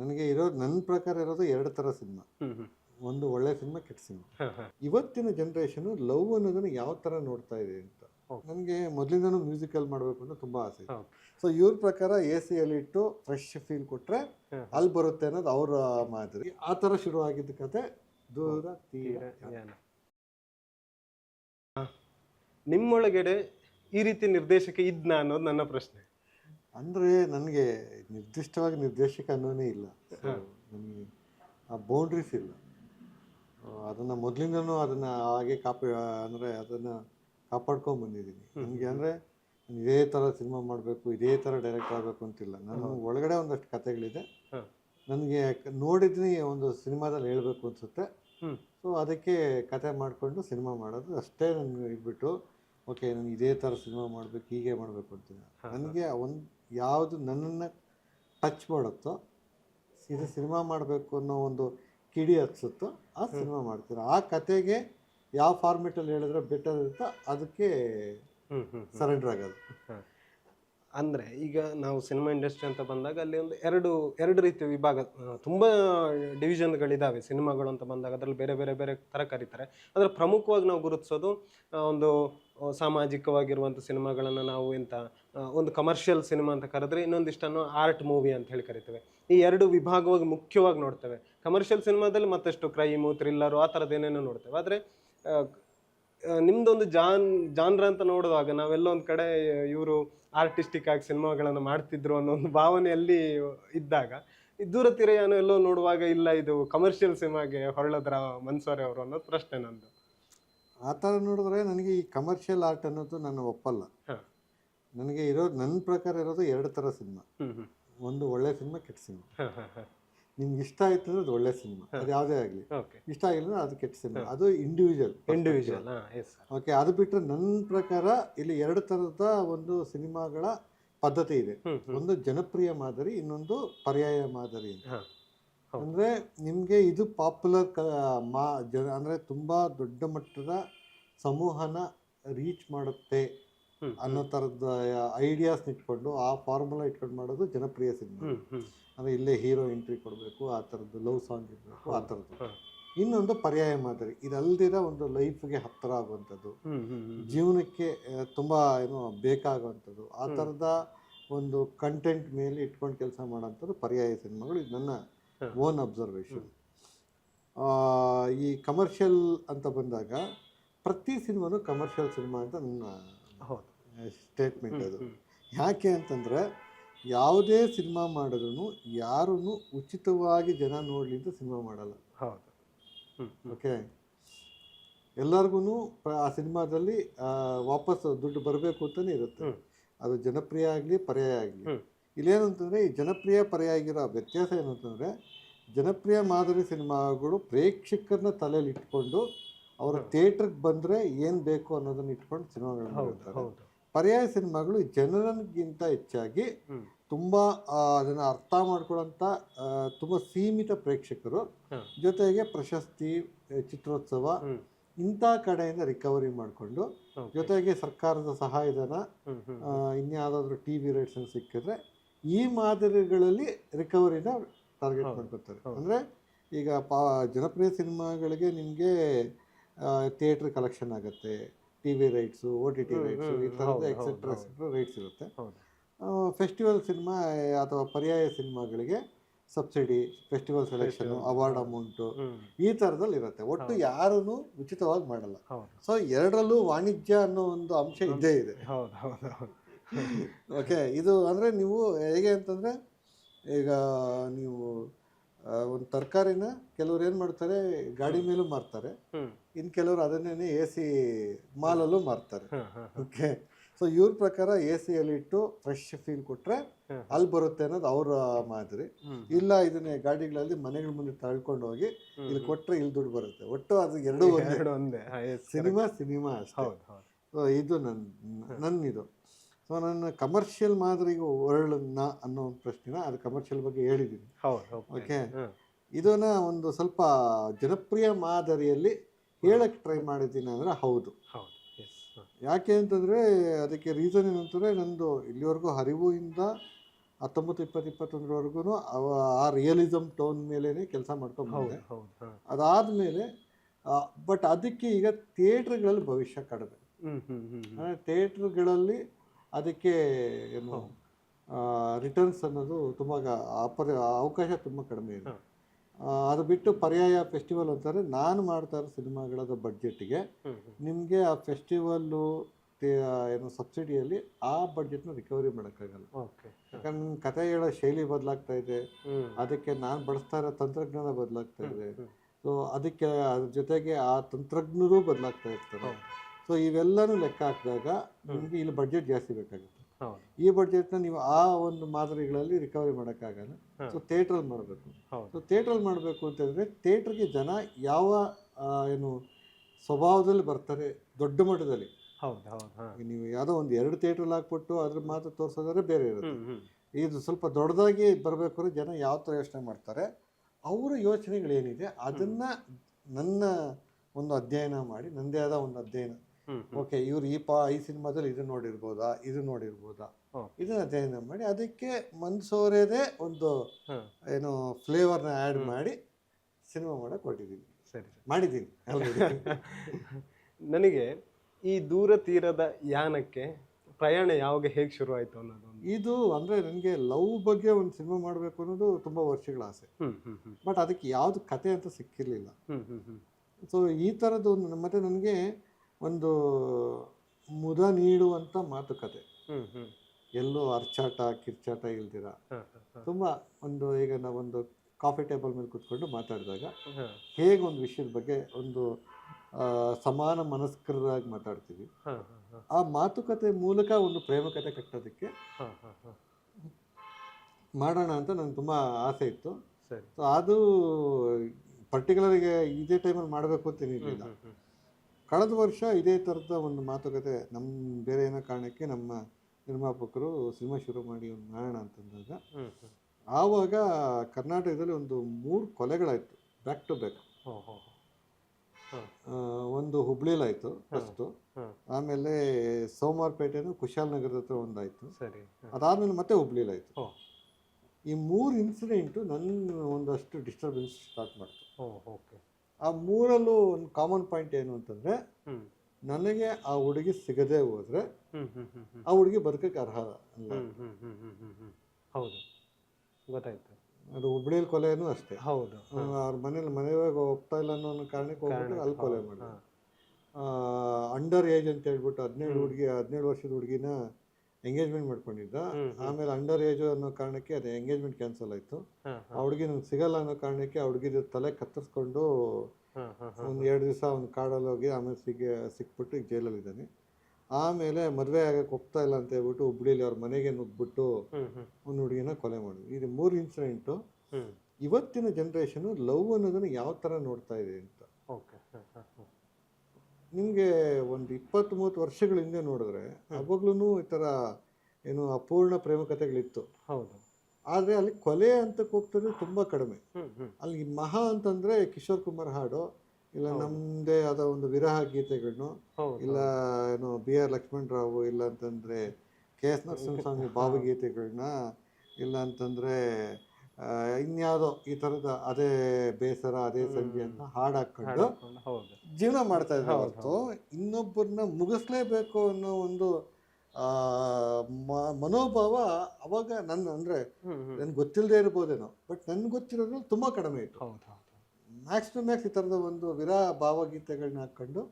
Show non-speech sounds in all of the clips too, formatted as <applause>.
ನನಗೆ ಇರೋ ನನ್ನ ಪ್ರಕಾರ ಇರೋದು ಎರಡು ಥರ ಸಿನಿಮಾ. ಒಂದು ಒಳ್ಳೆ ಸಿನಿಮಾ ಕೆಟ್ಟ ಸಿನಿಮಾ. ಇವತ್ತಿನ ಜನ್ರೇಷನ್ ಲವ್ ಅನ್ನೋದನ್ನ ಯಾವ ಥರ ನೋಡ್ತಾ ಇದೆ ಅಂತ. ನನಗೆ ಮೊದಲಿಂದನೂ ಮ್ಯೂಸಿಕಲ್ ಮಾಡಬೇಕು ಅಂತ ತುಂಬ ಆಸೆ ಇದೆ. ಸೊ ಇವ್ರ ಪ್ರಕಾರ ಎ ಸಿಯಲ್ಲಿ ಇಟ್ಟು ಫ್ರೆಶ್ ಫೀಲ್ ಕೊಟ್ಟರೆ ಅಲ್ಲಿ ಬರುತ್ತೆ ಅನ್ನೋದು ಅವರ ಮಾದರಿ. ಆ ಥರ ಶುರು ಆಗಿದ್ದ ಕತೆ ದೂರ ತೀರ ತೀರ ನಿಮ್ಮೊಳಗಡೆ ಈ ರೀತಿ ನಿರ್ದೇಶಕ ಇದ್ನ ಅನ್ನೋದು ನನ್ನ ಪ್ರಶ್ನೆ. ಅಂದರೆ ನನಗೆ ನಿರ್ದಿಷ್ಟವಾಗಿ ನಿರ್ದೇಶಕ ಅನ್ನೋನೇ ಇಲ್ಲ. ನನಗೆ ಆ ಬೌಂಡ್ರೀಸ್ ಇಲ್ಲ ಅದನ್ನು ಮೊದಲಿಂದನೂ ಅದನ್ನು ಹಾಗೆ ಕಾಪಿ ಅಂದರೆ ಅದನ್ನು ಕಾಪಾಡ್ಕೊಂಡು ಬಂದಿದ್ದೀನಿ. ನನಗೆ ಅಂದರೆ ಇದೇ ಥರ ಸಿನಿಮಾ ಮಾಡಬೇಕು ಇದೇ ಥರ ಡೈರೆಕ್ಟ್ ಆಗಬೇಕು ಅಂತಿಲ್ಲ ನಾನು. ಒಳಗಡೆ ಒಂದಷ್ಟು ಕತೆಗಳಿದೆ. ನನಗೆ ನೋಡಿದ್ರೆ ಒಂದು ಸಿನಿಮಾದಲ್ಲಿ ಹೇಳಬೇಕು ಅನಿಸುತ್ತೆ. ಸೊ ಅದಕ್ಕೆ ಕತೆ ಮಾಡಿಕೊಂಡು ಸಿನಿಮಾ ಮಾಡೋದು ಅಷ್ಟೇ ನನಗೆ ಇದ್ಬಿಟ್ಟು ಓಕೆ ನನಗೆ ಇದೇ ಥರ ಸಿನಿಮಾ ಮಾಡಬೇಕು ಹೀಗೆ ಮಾಡಬೇಕು ಅಂತಿಲ್ಲ. ನನಗೆ ಒಂದು ಯಾವುದು ನನ್ನನ್ನು ಟಚ್ ಮಾಡುತ್ತೋ ಇದು ಸಿನಿಮಾ ಮಾಡಬೇಕು ಅನ್ನೋ ಒಂದು ಕಿಡಿ ಹತ್ಸುತ್ತೋ ಆ ಸಿನಿಮಾ ಮಾಡ್ತೀರಾ. ಆ ಕತೆಗೆ ಯಾವ ಫಾರ್ಮೆಟಲ್ಲಿ ಹೇಳಿದ್ರೆ ಬೆಟರ್ ಇರುತ್ತೋ ಅದಕ್ಕೆ. ಸರೆಂಡರ್ ಆಗೋದು. ಅಂದ್ರೆ ಈಗ ನಾವು ಸಿನಿಮಾ ಇಂಡಸ್ಟ್ರಿ ಅಂತ ಬಂದಾಗ ಅಲ್ಲಿ ಒಂದು ಎರಡು ಎರಡು ರೀತಿಯ ವಿಭಾಗ ತುಂಬ ಡಿವಿಷನ್ಗಳಿದ್ದಾವೆ ಸಿನಿಮಾಗಳು ಅಂತ ಬಂದಾಗ. ಅದರಲ್ಲಿ ಬೇರೆ ಬೇರೆ ಬೇರೆ ಥರ ಕರೀತಾರೆ. ಅದರ ಪ್ರಮುಖವಾಗಿ ನಾವು ಗುರುತಿಸೋದು ಒಂದು ಸಾಮಾಜಿಕವಾಗಿರುವಂಥ ಸಿನಿಮಾಗಳನ್ನು ನಾವು ಎಂತ ಒಂದು ಕಮರ್ಷಿಯಲ್ ಸಿನಿಮಾ ಅಂತ ಕರೆದ್ರೆ ಇನ್ನೊಂದಿಷ್ಟನ್ನು ಆರ್ಟ್ ಮೂವಿ ಅಂತ ಹೇಳಿ ಕರಿತೇವೆ. ಈ ಎರಡು ವಿಭಾಗವಾಗಿ ಮುಖ್ಯವಾಗಿ ನೋಡ್ತೇವೆ. ಕಮರ್ಷಿಯಲ್ ಸಿನಿಮಾದಲ್ಲಿ ಮತ್ತಷ್ಟು ಕ್ರೈಮು ಥ್ರಿಲ್ಲರು ಆ ಥರದ್ದು ಏನೇನೋ ನೋಡ್ತೇವೆ. ಆದರೆ ನಿಮ್ದೊಂದು ಜಾನ್ ಜಾನ್ರ ಅಂತ ನೋಡುವಾಗ ನಾವೆಲ್ಲ ಒಂದು ಕಡೆ ಇವರು ಆರ್ಟಿಸ್ಟಿಕ್ ಆಗಿ ಸಿನಿಮಾಗಳನ್ನು ಮಾಡ್ತಿದ್ರು ಅನ್ನೋ ಒಂದು ಭಾವನೆಯಲ್ಲಿ ಇದ್ದಾಗ ಈ ದೂರ ತಿರೆಯಾನು ಎಲ್ಲೋ ನೋಡುವಾಗ ಇಲ್ಲ ಇದು ಕಮರ್ಷಿಯಲ್ ಸಿನಿಮಾಗೆ ಹೊರಳದ್ರ ಮನ್ಸೋರೆ ಅವರು ಅನ್ನೋದು ಪ್ರಶ್ನೆ ನಂದು. ಆ ಥರ ನೋಡಿದ್ರೆ ನನಗೆ ಈ ಕಮರ್ಷಿಯಲ್ ಆರ್ಟ್ ಅನ್ನೋದು ನಾನು ಒಪ್ಪಲ್ಲ. ನನಗೆ ಇರೋದು ನನ್ನ ಪ್ರಕಾರ ಇರೋದು ಎರಡು ಥರ ಸಿನಿಮಾ. ಒಂದು ಒಳ್ಳೆ ಸಿನಿಮಾ ಕೆಟ್ಟ ಸಿನಿಮಾ. ನಿಮ್ಗೆ ಇಷ್ಟ ಆಯ್ತು ಅಂದ್ರೆ ಅದು ಒಳ್ಳೆ ಸಿನಿಮಾ. ಅದು ಯಾವುದೇ ಆಗಲಿ. ಇಷ್ಟ ಆಗಿಲ್ಲ ಅಂದ್ರೆ ಅದು ಕೆಟ್ಟ ಸಿನಿಮಾ. ಅದು ಇಂಡಿವಿಜುವಲ್ ಇಂಡಿವಿಜುವಲ್ ಓಕೆ ಅದು ಬಿಟ್ಟರೆ ನನ್ನ ಪ್ರಕಾರ ಇಲ್ಲಿ ಎರಡು ಥರದ ಒಂದು ಸಿನಿಮಾಗಳ ಪದ್ಧತಿ ಇದೆ. ಒಂದು ಜನಪ್ರಿಯ ಮಾದರಿ ಇನ್ನೊಂದು ಪರ್ಯಾಯ ಮಾದರಿ. ಅಂದರೆ ನಿಮಗೆ ಇದು ಪಾಪ್ಯುಲರ್ ಕ ಮಾ ಜನ ಅಂದರೆ ತುಂಬ ದೊಡ್ಡ ಮಟ್ಟದ ಸಮೂಹನ ರೀಚ್ ಮಾಡುತ್ತೆ ಅನ್ನೋ ಥರದ ಐಡಿಯಾಸ್ ಇಟ್ಕೊಂಡು ಆ ಫಾರ್ಮುಲಾ ಇಟ್ಕೊಂಡು ಮಾಡೋದು ಜನಪ್ರಿಯ ಸಿನಿಮಾ. ಅಂದರೆ ಇಲ್ಲೇ ಹೀರೋ ಎಂಟ್ರಿ ಕೊಡಬೇಕು ಆ ಥರದ್ದು ಲವ್ ಸಾಂಗ್ ಇರಬೇಕು ಆ ಥರದ್ದು. ಇನ್ನೊಂದು ಪರ್ಯಾಯ ಮಾದರಿ ಇದಲ್ದಿರ ಒಂದು ಲೈಫ್ಗೆ ಹತ್ತಿರ ಆಗುವಂಥದ್ದು ಜೀವನಕ್ಕೆ ತುಂಬ ಏನು ಬೇಕಾಗುವಂಥದ್ದು. ಆ. ಥರದ ಒಂದು ಕಂಟೆಂಟ್ ಮೇಲೆ ಇಟ್ಕೊಂಡು ಕೆಲಸ ಮಾಡೋಂಥದ್ದು ಪರ್ಯಾಯ ಸಿನಿಮಾಗಳು ಇದು ನನ್ನ. ಓನ್ ಅಬ್ಸರ್ವೇಷನ್ ಈ ಕಮರ್ಷಿಯಲ್ ಅಂತ ಬಂದಾಗ ಪ್ರತಿ ಸಿನಿಮಾನು ಕಮರ್ಷಿಯಲ್ ಸಿನಿಮಾ ಅಂತ ನನ್ನ ಹೌದು. ಸ್ಟೇಟ್ಮೆಂಟ್ ಅದು. ಯಾಕೆ ಅಂತಂದರೆ ಯಾವುದೇ ಸಿನಿಮಾ ಮಾಡಿದ್ರು ಯಾರೂ ಉಚಿತವಾಗಿ ಜನ ನೋಡಲಿ ಅಂತ ಸಿನಿಮಾ ಮಾಡಲ್ಲ. ಹೌದು. ಓಕೆ? ಎಲ್ಲರಿಗೂ ಆ ಸಿನಿಮಾದಲ್ಲಿ ವಾಪಸ್ ದುಡ್ಡು ಬರಬೇಕು ಅಂತಲೇ ಇರುತ್ತೆ. ಅದು ಜನಪ್ರಿಯ ಆಗಲಿ ಪರ್ಯಾಯ ಆಗಲಿ. ಇಲ್ಲೇನಂತಂದರೆ ಈ ಜನಪ್ರಿಯ ಪರ್ಯಾಯ ಆಗಿರೋ ವ್ಯತ್ಯಾಸ ಏನಂತಂದರೆ ಜನಪ್ರಿಯ ಮಾದರಿ ಸಿನಿಮಾಗಳು ಪ್ರೇಕ್ಷಕರನ್ನ ತಲೆಯಲ್ಲಿ ಇಟ್ಕೊಂಡು ಅವರ. ಥಿಯೇಟ್ರಿಗೆ ಬಂದರೆ ಏನು ಬೇಕು ಅನ್ನೋದನ್ನ ಇಟ್ಕೊಂಡು ಸಿನಿಮಾಗಳನ್ನ ಪರ್ಯಾಯ ಸಿನಿಮಾಗಳು ಜನರಿಗಿಂತ ಹೆಚ್ಚಾಗಿ ತುಂಬ ಅದನ್ನು ಅರ್ಥ ಮಾಡ್ಕೊಳ್ಳೋಂಥ ತುಂಬ ಸೀಮಿತ ಪ್ರೇಕ್ಷಕರು. ಜೊತೆಗೆ ಪ್ರಶಸ್ತಿ ಚಿತ್ರೋತ್ಸವ ಇಂಥ ಕಡೆಯಿಂದ ರಿಕವರಿ ಮಾಡಿಕೊಂಡು ಜೊತೆಗೆ ಸರ್ಕಾರದ ಸಹಾಯಧನ ಇನ್ಯಾವುದಾದ್ರೂ ಟಿ ವಿ ರೈಟ್ಸ್ ಸಿಕ್ಕಿದ್ರೆ ಈ ಮಾದರಿಗಳಲ್ಲಿ ರಿಕವರಿನ ಟಾರ್ಗೆಟ್ ಮಾಡ್ಕೊತಾರೆ. ಅಂದರೆ ಈಗ ಪಾ ಜನಪ್ರಿಯ ಸಿನಿಮಾಗಳಿಗೆ ನಿಮಗೆ ಥಿಯೇಟ್ರ್ ಕಲೆಕ್ಷನ್ ಆಗುತ್ತೆ T V rights O T T rights ಈ ಥರದ ಎಕ್ಸೆಟ್ರಾ ಎಕ್ಸೆಟ್ರಾ ರೈಟ್ಸ್ ಇರುತ್ತೆ. ಫೆಸ್ಟಿವಲ್ ಸಿನಿಮಾ ಅಥವಾ ಪರ್ಯಾಯ ಸಿನಿಮಾಗಳಿಗೆ subsidy festival selection award. Amount ಈ ಥರದಲ್ಲಿ ಇರುತ್ತೆ. ಒಟ್ಟು ಯಾರು ಉಚಿತವಾಗಿ ಮಾಡಲ್ಲ. ಸೊ ಎರಡರಲ್ಲೂ ವಾಣಿಜ್ಯ ಅನ್ನೋ ಒಂದು ಅಂಶ ಇದ್ದೇ ಇದೆ. ಓಕೆ <laughs> ಇದು ಅಂದರೆ ನೀವು ಹೇಗೆ ಅಂತಂದರೆ ಈಗ ನೀವು ಒಂದು ತರಕಾರಿನ ಕೆಲವ್ರು ಏನು ಮಾಡ್ತಾರೆ ಗಾಡಿ ಮೇಲೂ ಮಾರ್ತಾರೆ. ಇನ್ ಇನ್ನು ಕೆಲವರು ಅದನ್ನೇ ಎ ಸಿ ಮಾಲಲ್ಲೂ ಮಾರ್ತಾರೆ. ಓಕೆ. ಸೊ ಇವ್ರ ಪ್ರಕಾರ ಎ ಸಿಯಲ್ಲಿ ಇಟ್ಟು ಫ್ರೆಶ್ ಫೀಲ್ ಕೊಟ್ರೆ. ಅಲ್ಲಿ ಬರುತ್ತೆ ಅನ್ನೋದು ಅವರ ಮಾದರಿ. ಇಲ್ಲ ಇದನ್ನೇ ಗಾಡಿಗಳಲ್ಲಿ ಮನೆಗಳ ಮುಂದೆ ತಳ್ಕೊಂಡು ಹೋಗಿ ಇಲ್ಲಿ ಕೊಟ್ರೆ ಇಲ್ಲಿ ದುಡ್ಡು ಬರುತ್ತೆ. ಒಟ್ಟು ಅದು ಎರಡು ಒಂದೇ. ಸಿನಿಮಾ ಸಿನಿಮಾ ಅಷ್ಟೇ. ಇದು ನನ್ನ ನನ್ನ ಇದು ಸೊ ನನ್ನ ಕಮರ್ಷಿಯಲ್ ಮಾದರಿಗೂ ಹೊರಳನ್ನ ಅನ್ನೋ ಒಂದು ಪ್ರಶ್ನೆನ ಅದು ಕಮರ್ಷಿಯಲ್ ಬಗ್ಗೆ ಹೇಳಿದ್ದೀನಿ ಹೌದು ಓಕೆ. ಇದನ್ನ ಒಂದು ಸ್ವಲ್ಪ ಜನಪ್ರಿಯ ಮಾದರಿಯಲ್ಲಿ ಹೇಳಕ್ಕೆ ಟ್ರೈ ಮಾಡಿದ್ದೀನಿ ಅಂದರೆ ಹೌದು. ಯಾಕೆ ಅಂತಂದರೆ ಅದಕ್ಕೆ ರೀಸನ್ ಏನಂತಂದರೆ ನಂದು ಇಲ್ಲಿವರೆಗೂ ಹರಿವು ಇಂದ ಹತ್ತೊಂಬತ್ತು ಇಪ್ಪತ್ತು ಇಪ್ಪತ್ತೊಂದರವರೆಗೂ ಆ ರಿಯಲಿಸಮ್ ಟೋನ್ ಮೇಲೇ ಕೆಲಸ ಮಾಡ್ಕೊಂಡು ಹೌದು ಬಂದೆ. ಹೌದು ಹಾ. ಅದಾದಮೇಲೆ ಬಟ್ ಅದಕ್ಕೆ ಈಗ ಥಿಯೇಟ್ರ್ಗಳಲ್ಲಿ ಭವಿಷ್ಯ ಕಡಿಮೆ. ಥಿಯೇಟ್ರ್ಗಳಲ್ಲಿ ಅದಕ್ಕೆ ಏನು ರಿಟರ್ನ್ಸ್ ಅನ್ನೋದು ತುಂಬ ಅಪರ ಅವಕಾಶ ತುಂಬ ಕಡಿಮೆ ಇದೆ. ಅದು ಬಿಟ್ಟು ಪರ್ಯಾಯ ಫೆಸ್ಟಿವಲ್ ಅಂತಾರೆ ನಾನು ಮಾಡ್ತಾ ಇರೋ ಸಿನಿಮಾಗಳ ಬಡ್ಜೆಟ್ಗೆ. ನಿಮಗೆ ಆ ಫೆಸ್ಟಿವಲ್ಲು ಏನು ಸಬ್ಸಿಡಿಯಲ್ಲಿ ಆ ಬಡ್ಜೆಟ್ನ ರಿಕವರಿ ಮಾಡೋಕ್ಕಾಗಲ್ಲ. ಓಕೆ. ಯಾಕಂದ್ರೆ ನಿಮ್ಮ ಕತೆ ಹೇಳೋ ಶೈಲಿ ಬದಲಾಗ್ತಾ ಇದೆ. ಅದಕ್ಕೆ ನಾನು ಬಳಸ್ತಾ ಇರೋ ತಂತ್ರಜ್ಞಾನ ಬದಲಾಗ್ತಾ ಇದೆ. ಸೊ ಅದಕ್ಕೆ ಅದ್ರ ಜೊತೆಗೆ ಆ ತಂತ್ರಜ್ಞರು ಬದಲಾಗ್ತಾ ಇರ್ತಾರೆ. ಸೊ ಇವೆಲ್ಲನೂ ಲೆಕ್ಕ ಹಾಕಿದಾಗ ನಿಮಗೆ ಇಲ್ಲಿ ಬಜೆಟ್ ಜಾಸ್ತಿ ಬೇಕಾಗುತ್ತೆ. ಈ ಬಡ್ಜೆಟ್ನ ನೀವು ಆ ಒಂದು ಮಾದರಿಗಳಲ್ಲಿ ರಿಕವರಿ ಮಾಡೋಕ್ಕಾಗಲ್ಲ. ಸೊ ಥಿಯೇಟ್ರಲ್ಲಿ ಮಾಡಬೇಕು. ಸೊ ಥಿಯೇಟ್ರಲ್ಲಿ ಮಾಡಬೇಕು ಅಂತಂದರೆ ಥಿಯೇಟ್ರಿಗೆ ಜನ ಯಾವ ಏನು ಸ್ವಭಾವದಲ್ಲಿ ಬರ್ತಾರೆ ದೊಡ್ಡ ಮಟ್ಟದಲ್ಲಿ. ನೀವು ಯಾವುದೋ ಒಂದು ಎರಡು ಥಿಯೇಟ್ರಲ್ಲಿ ಹಾಕ್ಬಿಟ್ಟು ಅದ್ರ ಮಾತ್ರ ತೋರಿಸೋದಾದ್ರೆ ಬೇರೆ ಇರುತ್ತೆ. ಇದು ಸ್ವಲ್ಪ ದೊಡ್ಡದಾಗಿ ಬರಬೇಕು ಅಂದ್ರೆ ಜನ ಯಾವ ಥರ ಯೋಚನೆ ಮಾಡ್ತಾರೆ ಅವರ ಯೋಚನೆಗಳೇನಿದೆ ಅದನ್ನು ನನ್ನ ಒಂದು ಅಧ್ಯಯನ ಮಾಡಿ ನನ್ನದೇ ಆದ ಒಂದು ಅಧ್ಯಯನ. ಓಕೆ ಇವ್ರು ಈ ಪಾ ಈ ಸಿನಿಮಾದಲ್ಲಿ ಇದು ನೋಡಿರ್ಬೋದಾ ಇದು ನೋಡಿರ್ಬೋದಾ? ಇದನ್ನ ಅಧ್ಯಯನ ಮಾಡಿ ಅದಕ್ಕೆ ಮನ್ಸೋರೇದೇ ಒಂದು ಏನು ಫ್ಲೇವರ್ನ ಆ್ಯಡ್ ಮಾಡಿ ಸಿನಿಮಾ ಮಾಡಕ್ಕೆ ಕೊಟ್ಟಿದ್ದೀನಿ ಸರಿ ಮಾಡಿದ್ದೀನಿ <laughs> ನನಗೆ ಈ ದೂರ ತೀರದ ಯಾನಕ್ಕೆ ಪ್ರಯಾಣ ಯಾವಾಗ ಹೇಗೆ ಶುರು ಆಯ್ತು ಅನ್ನೋದು ಇದು ಅಂದರೆ ನನಗೆ ಲವ್ ಬಗ್ಗೆ ಒಂದು ಸಿನಿಮಾ ಮಾಡಬೇಕು ಅನ್ನೋದು ತುಂಬ ವರ್ಷಗಳ ಆಸೆ. ಬಟ್ ಅದಕ್ಕೆ ಯಾವುದು ಕತೆ ಅಂತ ಸಿಕ್ಕಿರಲಿಲ್ಲ. ಸೊ ಈ ಥರದ್ದು ಮತ್ತು ನನಗೆ ಒಂದು ಮುದ ನೀಡುವಂಥ ಮಾತುಕತೆ. ಎಲ್ಲೂ ಅರ್ಚಾಟ ಕಿರ್ಚಾಟ ಇಲ್ದಿರ. ತುಂಬಾ ಒಂದು ಈಗ ನಾವೊಂದು ಕಾಫಿ ಟೇಬಲ್ ಮೇಲೆ ಕೂತ್ಕೊಂಡು ಮಾತಾಡಿದಾಗ ಹೇಗೆ ಒಂದು ವಿಷಯದ ಬಗ್ಗೆ ಒಂದು ಸಮಾನ ಮನಸ್ಕರಾಗಿ ಮಾತಾಡ್ತೀವಿ. ಆ ಮಾತುಕತೆ ಮೂಲಕ ಒಂದು ಪ್ರೇಮ ಕತೆ ಕಟ್ಟೋದಕ್ಕೆ ಮಾಡೋಣ ಅಂತ ನಂಗೆ ತುಂಬ ಆಸೆ ಇತ್ತು. ಸೊ ಅದು ಪರ್ಟಿಕ್ಯುಲರ್ಗೆ ಇದೇ ಟೈಮಲ್ಲಿ ಮಾಡಬೇಕು ಅಂತ ಏನಿರಲಿಲ್ಲ. ಕಳೆದ ವರ್ಷ ಇದೇ ಥರದ ಒಂದು ಮಾತುಕತೆ ನಮ್ಮ ಬೇರೆ ಏನೋ ಕಾರಣಕ್ಕೆ ನಮ್ಮ ನಿರ್ಮಾಪಕರು ಸಿನಿಮಾ ಶುರು ಮಾಡಿ ಒಂದು ಮಾಡೋಣ ಅಂತಂದಾಗ ಆವಾಗ ಕರ್ನಾಟಕದಲ್ಲಿ ಒಂದು ಮೂರು ಕೊಲೆಗಳಾಯಿತು ಬ್ಯಾಕ್ ಟು ಬ್ಯಾಕ್ ಒಂದು ಹುಬ್ಳಿಲಾಯಿತು ಫಸ್ಟು ಆಮೇಲೆ ಸೋಮವಾರಪೇಟೆನೂ ಕುಶಾಲನಗರದ ಹತ್ರ ಒಂದಾಯಿತು. ಅದಾದಮೇಲೆ ಮತ್ತೆ ಹುಬ್ಳಿಲಾಯಿತು. ಈ ಮೂರು ಇನ್ಸಿಡೆಂಟು ನನ್ನ ಒಂದಷ್ಟು ಡಿಸ್ಟರ್ಬೆನ್ಸ್ ಸ್ಟಾರ್ಟ್ ಮಾಡ್ತು. ಓಕೆ. ಆ ಮೂರಲ್ಲೂ ಒಂದು ಕಾಮನ್ ಪಾಯಿಂಟ್ ಏನು ಅಂತಂದರೆ ನನಗೆ ಆ ಹುಡುಗಿ ಸಿಗದೆ ಹೋದ್ರೆ ಆ ಹುಡುಗಿ ಬದುಕಕ್ಕೆ ಅರ್ಹ ಅಲ್ಲ. ಹೌದು. ಗೊತ್ತಾಯ್ತು. ಅದು ಹುಬ್ಳಿಯಲ್ಲಿ ಕೊಲೆನೂ ಅಷ್ಟೇ. ಹೌದು ಅವ್ರ ಮನೇಲಿ ಮನೆಯಾಗ ಹೋಗ್ತಾ ಇಲ್ಲ ಅನ್ನೋ ಕಾರಣಕ್ಕೆ ಹೋಗ್ಬಿಟ್ಟು ಅಲ್ಲಿ ಕೊಲೆ ಮಾಡಿದ್ರು. ಅಂಡರ್ ಏಜ್ ಅಂತ ಹೇಳ್ಬಿಟ್ಟು ಹದಿನೇಳು ಹುಡುಗಿ ಹದಿನೇಳು ವರ್ಷದ ಹುಡುಗಿನ ಎಂಗೇಜ್ಮೆಂಟ್ ಮಾಡ್ಕೊಂಡಿದ್ದ. ಆಮೇಲೆ ಅಂಡರ್ ಏಜ್ ಅನ್ನೋ ಕಾರಣಕ್ಕೆ ಅದೇ ಎಂಗೇಜ್ಮೆಂಟ್ ಕ್ಯಾನ್ಸಲ್ ಆಯಿತು. ಆ ಹುಡುಗಿ ನಂಗೆ ಸಿಗಲ್ಲ ಅನ್ನೋ ಕಾರಣಕ್ಕೆ ಆ ಹುಡುಗಿದ ತಲೆ ಕತ್ತರಿಸ್ಕೊಂಡು. ಒಂದು ಎರಡು ದಿವಸ ಒಂದು ಕಾಡಲ್ಲಿ ಹೋಗಿ ಆಮೇಲೆ ಸಿಗ ಸಿಕ್ಬಿಟ್ಟು ಈಗ ಜೈಲಲ್ಲಿದ್ದಾನೆ ಆಮೇಲೆ ಮದುವೆ ಆಗಕ್ಕೆ ಹೋಗ್ತಾ ಇಲ್ಲ ಅಂತ ಹೇಳ್ಬಿಟ್ಟು ಹುಬ್ಳಿಲಿ ಅವ್ರ ಮನೆಗೆ ನುಗ್ಬಿಟ್ಟು ಹ್ಮ್ ಒಂದು ಹುಡುಗಿನ ಕೊಲೆ ಮಾಡಿದ್ವಿ. ಇದು ಮೂರು ಇನ್ಸಿಡೆಂಟು ಇವತ್ತಿನ ಜನ್ರೇಷನು ಲವ್ ಅನ್ನೋದನ್ನು ಯಾವ ಥರ ನೋಡ್ತಾ ಇದೆ ಅಂತ. ಓಕೆ ನಿಮಗೆ ಒಂದು ಇಪ್ಪತ್ತು ಮೂವತ್ತು ವರ್ಷಗಳ ಹಿಂದೆ ನೋಡಿದ್ರೆ ಯಾವಾಗ್ಲೂ ಈ ಥರ ಏನು ಅಪೂರ್ಣ ಪ್ರೇಮ ಕಥೆಗಳಿತ್ತು. ಹೌದು. ಆದರೆ ಅಲ್ಲಿ ಕೊಲೆ ಅಂತಕ್ಕೆ ಹೋಗ್ತದೆ ತುಂಬ ಕಡಿಮೆ. ಅಲ್ಲಿ ಮಹಾ ಅಂತಂದರೆ ಕಿಶೋರ್ ಕುಮಾರ್ ಹಾಡು ಇಲ್ಲ ನಮ್ಮದೇ ಆದ ಒಂದು ವಿರಹ ಗೀತೆಗಳನ್ನು ಇಲ್ಲ ಏನು ಬಿ ಆರ್ ಲಕ್ಷ್ಮಣರಾವ್ ಇಲ್ಲ ಅಂತಂದರೆ ಕೆ ಎಸ್ ನರಸಿಂಹಸ್ವಾಮಿ ಭಾವಗೀತೆಗಳನ್ನ ಇಲ್ಲ ಅಂತಂದರೆ ಇನ್ಯಾವುದೋ ಈ ಥರದ ಅದೇ ಬೇಸರ ಅದೇ ಸಂಜೆ ಅಂತ ಹಾಡು ಹಾಕ್ಕೊಂಡು ಹಾಡ್ಕೊಂಡು, ಜೀವನ ಮಾಡ್ತಾ ಇದ್ದಾರೆ ಹೊರತು. ಇನ್ನೊಬ್ಬರನ್ನ ಮುಗಿಸ್ಲೇಬೇಕು ಅನ್ನೋ ಒಂದು ಮನೋಭಾವ ಅವಾಗ ನನ್ನ ಅಂದ್ರೆ ನನ್ಗೆ ಗೊತ್ತಿಲ್ಲದೆ ಇರ್ಬೋದೇನೋ ಬಟ್ ನನ್ಗೆ ಗೊತ್ತಿರೋದು ತುಂಬಾ ಕಡಿಮೆ ಇತ್ತು. ಮ್ಯಾಕ್ಸ್ ಟು ಮ್ಯಾಕ್ಸ್ ಈ ಥರದ ಒಂದು ವಿರಾ ಭಾವಗೀತೆಗಳನ್ನ ಹಾಕೊಂಡು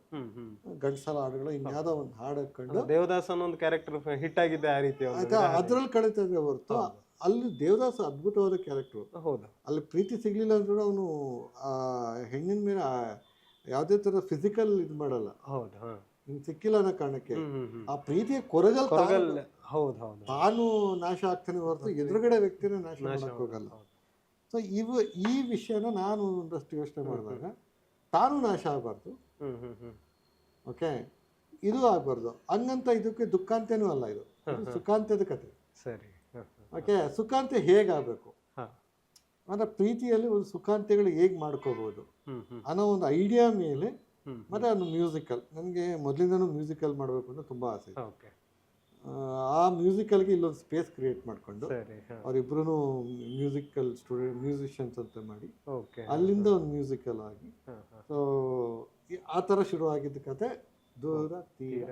ಗಂಡಸಲ ಹಾಡುಗಳು ಇನ್ಯಾವುದೋ ಒಂದು ಹಾಡು ಹಾಕೊಂಡು ದೇವದಾಸ್ ಅನ್ನೋ ಒಂದು ಕ್ಯಾರೆಕ್ಟರ್ ಹಿಟ್ ಆಗಿದೆ ಆ ರೀತಿ. ಅದ್ರಲ್ಲಿ ಕಳೀತಾ ಇದ್ರೆ ಹೊರತು ಅಲ್ಲಿ ದೇವದಾಸ ಅದ್ಭುತವಾದ ಕ್ಯಾರೆಕ್ಟ್ರು ಹೌದು. ಅಲ್ಲಿ ಪ್ರೀತಿ ಸಿಗ್ಲಿಲ್ಲ ಅಂದ್ರೂ ಅವನು ಆ ಹೆಣ್ಣಿನ ಮೇಲೆ ಯಾವುದೇ ಥರ ಫಿಸಿಕಲ್ ಇದು ಮಾಡಲ್ಲ. ಹೌದು ಸಿಕ್ಕಿಲ್ಲ ಅನ್ನೋ ಕಾರಣಕ್ಕೆ. ಆ ಪ್ರೀತಿಯ ಕೊರಗಲ್ ಹೌದು ಹೌದು. ತಾನು ನಾಶ ಆಗ್ತಾನೆ ಹೊರತು ಎದುರುಗಡೆ ವ್ಯಕ್ತಿನ ನಾಶ ಹೋಗಲ್ಲ. ಸೊ ಇವು ಈ ವಿಷಯನ ನಾನು ಒಂದಷ್ಟು ಯೋಚನೆ ಮಾಡಿದಾಗ ತಾನು ನಾಶ ಆಗಬಾರ್ದು. ಓಕೆ? ಇದು ಆಗಬಾರ್ದು. ಹಂಗಂತ ಇದಕ್ಕೆ ದುಃಖಾಂತನೂ ಅಲ್ಲ ಇದು. ಸುಖಾಂತ್ಯದ ಕತೆ ಸರಿ. ಓಕೆ ಸುಖಾಂತ್ಯ ಹೇಗಾಗಬೇಕು? ಅಂದ್ರೆ ಪ್ರೀತಿಯಲ್ಲಿ ಒಂದು ಸುಖಾಂತ್ಯಗಳು ಹೇಗೆ ಮಾಡ್ಕೋಬೋದು? ಅನ್ನೋ ಒಂದು ಐಡಿಯಾ ಮೇಲೆ ಮತ್ತೆ ಅದು ಮ್ಯೂಸಿಕಲ್ ನನಗೆ ಮೊದಲಿಂದನೂ ಮ್ಯೂಸಿಕಲ್ ಮಾಡಬೇಕು ಅಂತ ತುಂಬ ಆಸೆ ಆ ಮ್ಯೂಸಿಕಲ್ಗೆ ಇಲ್ಲೊಂದು ಸ್ಪೇಸ್ ಕ್ರಿಯೇಟ್ ಮಾಡಿಕೊಂಡು ಅವರಿಬ್ರು ಮ್ಯೂಸಿಕಲ್ ಸ್ಟೂಡೆಂಟ್ ಮ್ಯೂಸಿಷಿಯನ್ಸ್ ಅಂತ ಮಾಡಿ ಓಕೆ ಅಲ್ಲಿಂದ ಒಂದು ಮ್ಯೂಸಿಕಲ್ ಆಗಿ ಸೊ ಆ ಥರ ಶುರು ಆಗಿದ್ದ ಕತೆ ದೂರ ತೀರ